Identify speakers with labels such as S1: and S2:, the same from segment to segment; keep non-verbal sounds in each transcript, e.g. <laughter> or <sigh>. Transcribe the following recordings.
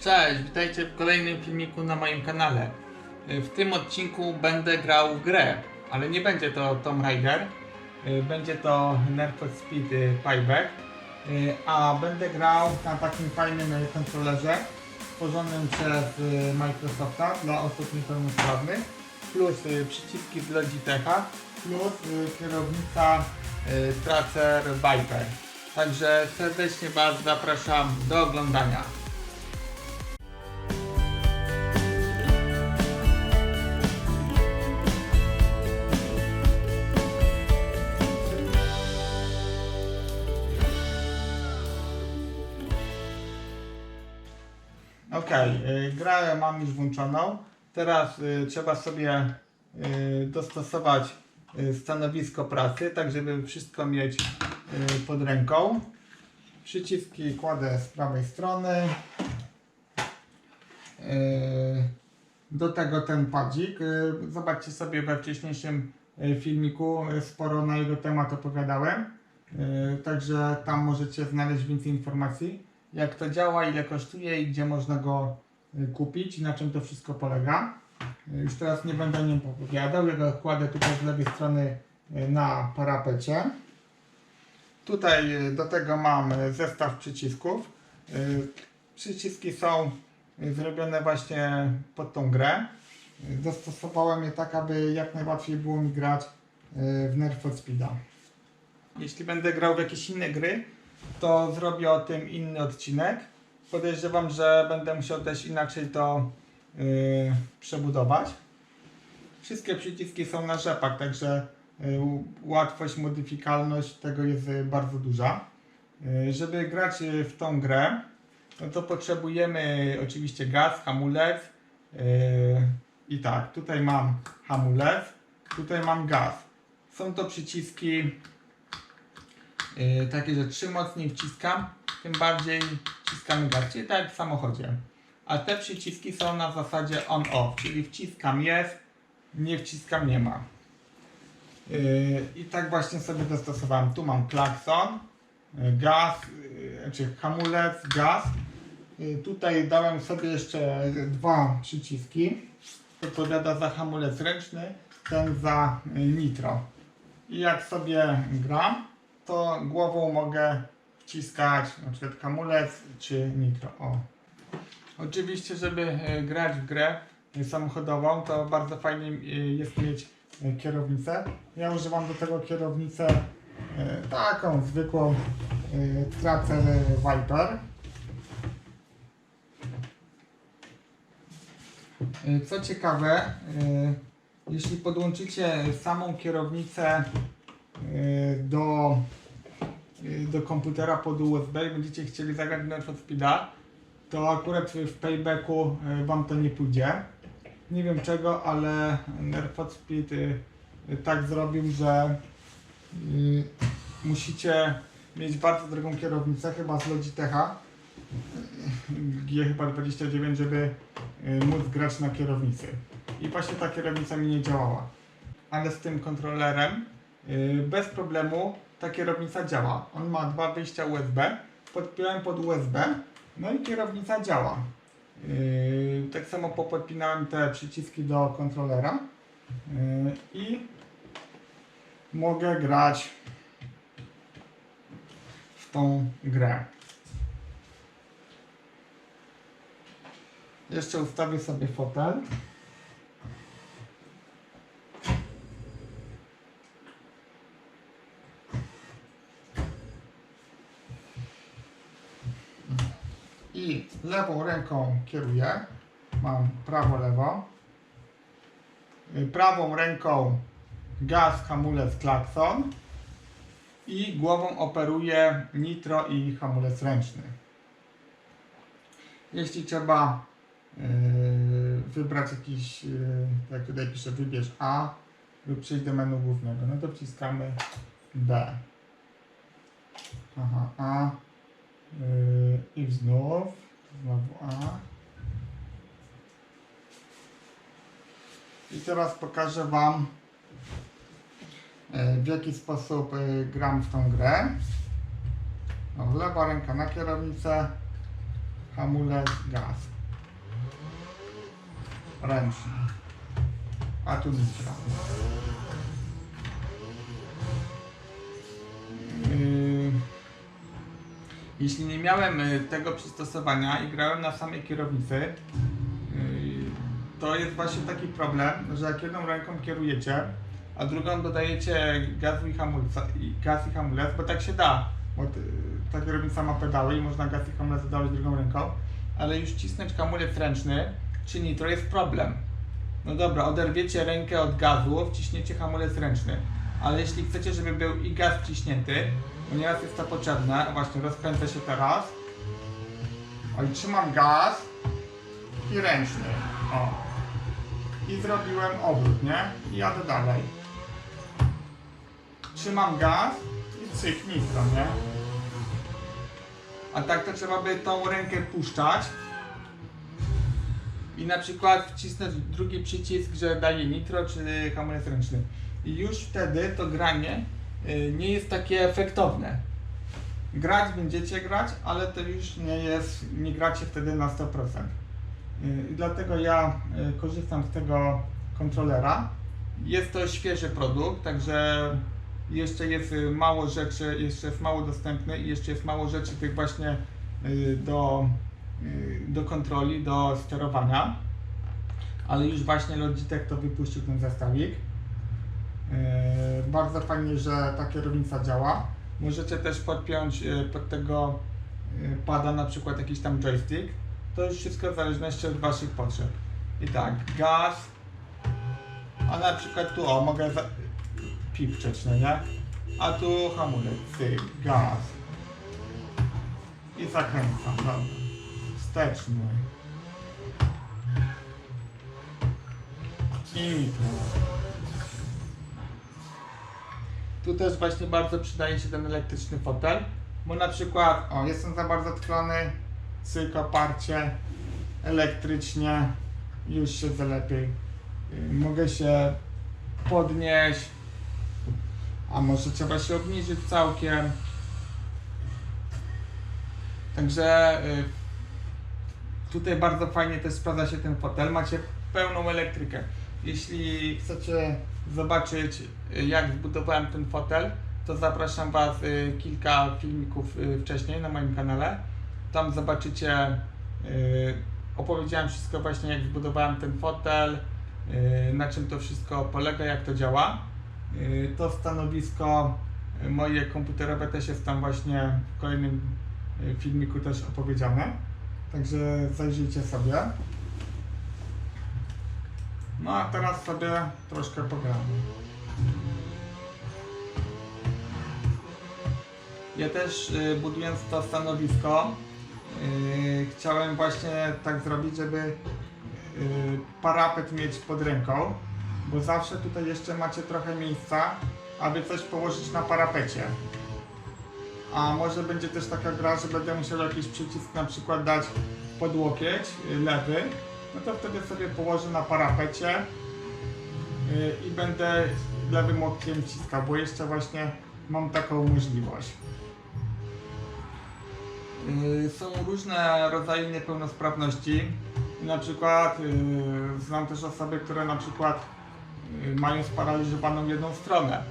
S1: Cześć, witajcie w kolejnym filmiku na moim kanale. Y, W tym odcinku będę grał w grę, ale nie będzie to Tomb Raider. y, Będzie to for Speed y, Payback. A będę grał na takim fajnym kontrolerze stworzonym przez Microsofta dla osób niepełnosprawnych. Plus przyciski z Logitecha. Plus kierownica Tracer Viper. Także serdecznie Was zapraszam do oglądania. Okej, y, grę mam już włączoną. Teraz y, trzeba sobie y, dostosować y, stanowisko pracy, tak żeby wszystko mieć pod ręką. Przyciski kładę z prawej strony. Do tego ten padzik. Zobaczcie sobie we wcześniejszym filmiku, sporo na jego temat opowiadałem. Także tam możecie znaleźć więcej informacji, jak to działa, ile kosztuje i gdzie można go y, kupić i na czym to wszystko polega. Y, Już teraz nie będę o nim opowiadał, ja go kładę tutaj z lewej strony y, na parapecie. Tutaj do tego mam zestaw przycisków. Przyciski są zrobione właśnie pod tą grę. Dostosowałem je tak, aby jak najłatwiej było mi grać w for Speeda. Jeśli będę grał w jakieś inne gry, to zrobię o tym inny odcinek. Podejrzewam, że będę musiał też inaczej to yy, przebudować. Wszystkie przyciski są na rzepach, także yy, łatwość, modyfikalność tego jest bardzo duża. Yy, żeby grać w tą grę, no to potrzebujemy oczywiście gaz, hamulec. Yy, I tak, tutaj mam hamulec, tutaj mam gaz. Są to przyciski takie, że czym mocniej wciskam, tym bardziej wciskamy czyli tak jak w samochodzie. A te przyciski są na zasadzie on-off, czyli wciskam jest, nie wciskam nie ma. Yy, I tak właśnie sobie dostosowałem. Tu mam klakson, yy, gaz, yy, znaczy hamulec, gaz. Tutaj dałem sobie jeszcze dwa przyciski. Odpowiada za hamulec ręczny, ten za nitro. I jak sobie gram, to głową mogę wciskać na przykład hamulec czy nitro. O. Oczywiście, żeby e, grać w grę samochodową, to bardzo fajnie e, jest mieć e, kierownicę. Ja używam do tego kierownicę taką zwykłą Tracer Viper. Co ciekawe, jeśli podłączycie samą kierownicę do, do komputera pod USB i będziecie chcieli zagrać w Need for Speeda, to akurat w Paybacku y, Wam to nie pójdzie. Nie wiem czego, ale Need for Speed y, y, tak zrobił, że y, musicie mieć bardzo drogą kierownicę, chyba z Logitecha, y, G chyba 29, żeby y, móc grać na kierownicy. I właśnie ta kierownica mi nie działała. Ale z tym kontrolerem bez problemu ta kierownica działa. On ma dwa wyjścia USB, podpiąłem pod USB, no i kierownica działa. Yy, tak samo popodpinałem te przyciski do kontrolera yy, i mogę grać w tą grę. Jeszcze ustawię sobie fotel. I lewą ręką kieruję. Mam prawo, lewo. Prawą ręką gaz, hamulec, klakson. I głową operuję nitro i hamulec ręczny. Jeśli trzeba yy, wybrać jakiś, yy, jak tutaj piszę, wybierz A lub przejść do menu głównego, no to wciskamy B. Aha, A. Yy, I znów, znowu A. I teraz pokażę Wam, yy, w jaki sposób yy, gram w tą grę. No, lewa ręka na kierownicę, hamulec, gaz. Ręczny. A tu nitra. Jeśli nie miałem y, tego przystosowania i grałem na samej kierownicy, y, to jest właśnie taki problem, że jak jedną ręką kierujecie, a drugą dodajecie gazu i hamulca, i gaz i hamulec, bo tak się da, bo ty- ta kierownica ma pedały i można gaz i hamulec dodawać drugą ręką, ale już cisnąć hamulec ręczny czy nitro jest problem. No dobra, oderwiecie rękę od gazu, wciśniecie hamulec ręczny, ale jeśli chcecie, żeby był i gaz wciśnięty, ponieważ jest to potrzebne, właśnie rozpędzę się teraz, o i trzymam gaz i ręczny, o. I zrobiłem obrót, nie? I jadę dalej. Trzymam gaz i cyk, nitro, nie? A tak to trzeba by tą rękę puszczać i na przykład wcisnąć drugi przycisk, że daje nitro czy hamulec ręczny. I już wtedy to granie nie jest takie efektowne. Grać będziecie grać, ale to już nie jest, nie gracie wtedy na 100%. Y, I dlatego ja y, korzystam z tego kontrolera. Jest to świeży produkt, także jeszcze jest y, mało rzeczy, jeszcze jest mało dostępny i jeszcze jest mało rzeczy tych właśnie y, do, y, do kontroli, do sterowania. Ale już właśnie Logitech to wypuścił ten zestawik. Yy, Bardzo fajnie, że ta kierownica działa. Możecie też podpiąć yy, pod tego yy, pada na przykład jakiś tam joystick. To już wszystko w zależności od Waszych potrzeb. I tak, gaz. A na przykład tu, o, mogę za... pipczeć, no nie? A tu hamulec, cyk, gaz. I zakręcam, dobra. Wsteczny. I nitro. Tu też właśnie bardzo przydaje się ten elektryczny fotel, bo na przykład, o, jestem za bardzo tkliony, cyk, oparcie, elektrycznie, już siedzę lepiej. Y, Mogę się podnieść, a może trzeba się obniżyć całkiem. Także y, tutaj bardzo fajnie też sprawdza się ten fotel. Macie pełną elektrykę. Jeśli chcecie zobaczyć y, jak zbudowałem ten fotel, to zapraszam Was y, kilka filmików y, wcześniej na moim kanale. Tam zobaczycie, opowiedziałem wszystko właśnie jak zbudowałem ten fotel, na czym to wszystko polega, jak to działa. To stanowisko moje komputerowe też jest tam właśnie w kolejnym filmiku też opowiedziane. Także zajrzyjcie sobie. No a teraz sobie troszkę pogramy. Ja też y, budując to stanowisko y, chciałem właśnie tak zrobić, żeby y, parapet mieć pod ręką, bo zawsze tutaj jeszcze macie trochę miejsca, aby coś położyć na parapecie. A może będzie też taka gra, że będę musiał jakiś przycisk na przykład dać pod łokieć, lewy, no to wtedy sobie położę na parapecie y, i będę lewym łokciem wciskał, bo jeszcze właśnie mam taką możliwość. Y, Są różne rodzaje niepełnosprawności. Na przykład y, znam też osoby, które na przykład mają sparaliżowaną jedną stronę.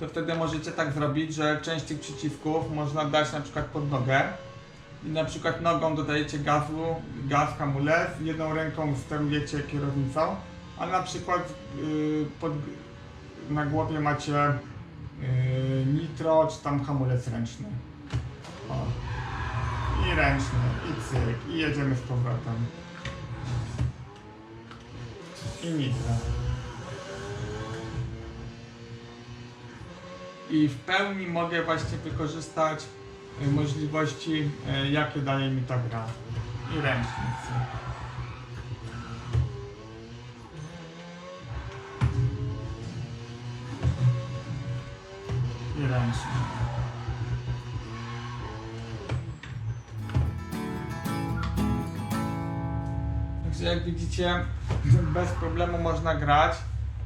S1: To wtedy możecie tak zrobić, że część tych przycisków można dać na przykład pod nogę i na przykład nogą dodajecie gazu, gaz, hamulec, jedną ręką sterujecie kierownicą, a na przykład y, pod, na głowie macie y, nitro czy tam hamulec ręczny. O. I ręczny, i cyk, i jedziemy z powrotem. I nitro. I w pełni mogę właśnie wykorzystać możliwości, y, jakie daje mi ta gra. I ręcznicy. I. Także jak widzicie, <laughs> bez problemu można grać,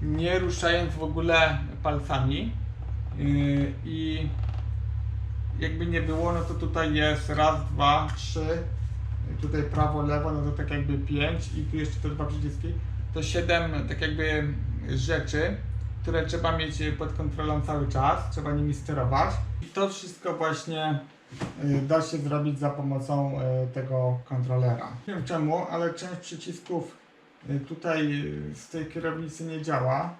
S1: nie ruszając w ogóle palcami. Yy, I jakby nie było, no to tutaj jest raz, dwa, trzy, tutaj prawo, lewo, no to tak jakby 5 i tu jeszcze te dwa przyciski, to 7 tak jakby rzeczy, które trzeba mieć pod kontrolą cały czas, trzeba nimi sterować. I to wszystko właśnie y, da się zrobić za pomocą y, tego kontrolera. Nie wiem czemu, ale część przycisków y, tutaj z tej kierownicy nie działa.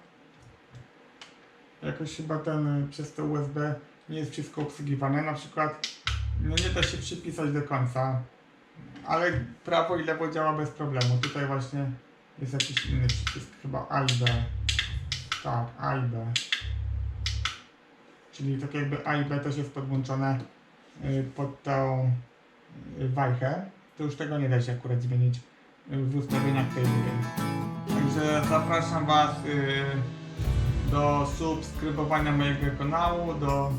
S1: Jakoś chyba ten przez to USB nie jest wszystko obsługiwane. Na przykład no nie da się przypisać do końca, ale prawo i lewo działa bez problemu. Tutaj właśnie jest jakiś inny przycisk, chyba A i B. Tak, A i B. Czyli tak jakby A i B też jest podłączone y, pod tą y, wajchę. To już tego nie da się akurat zmienić y, w ustawieniach tej gry. Także zapraszam Was do subskrybowania mojego kanału, do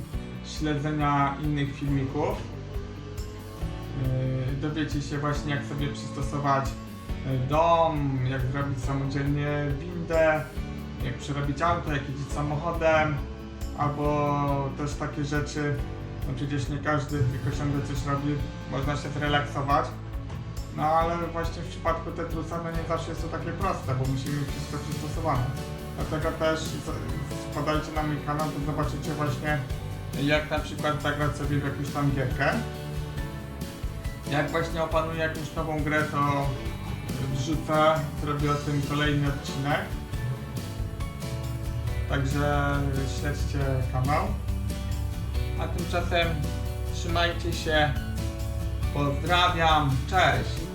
S1: śledzenia innych filmików. Yy, Dowiecie się właśnie jak sobie przystosować yy, dom, jak zrobić samodzielnie windę, jak przerobić auto, jak jeździć samochodem, albo też takie rzeczy, no przecież nie każdy tylko ciągle coś robi, można się zrelaksować. No ale właśnie w przypadku Tetrusa no nie zawsze jest to takie proste, bo musimy mieć wszystko przystosowane. Dlatego też wpadajcie na mój kanał, to zobaczycie właśnie jak na przykład zagrać sobie w jakąś tam gierkę. Jak właśnie opanuję jakąś nową grę, to wrzucę, zrobię o tym kolejny odcinek. Także śledźcie kanał. A tymczasem trzymajcie się. Pozdrawiam. Cześć.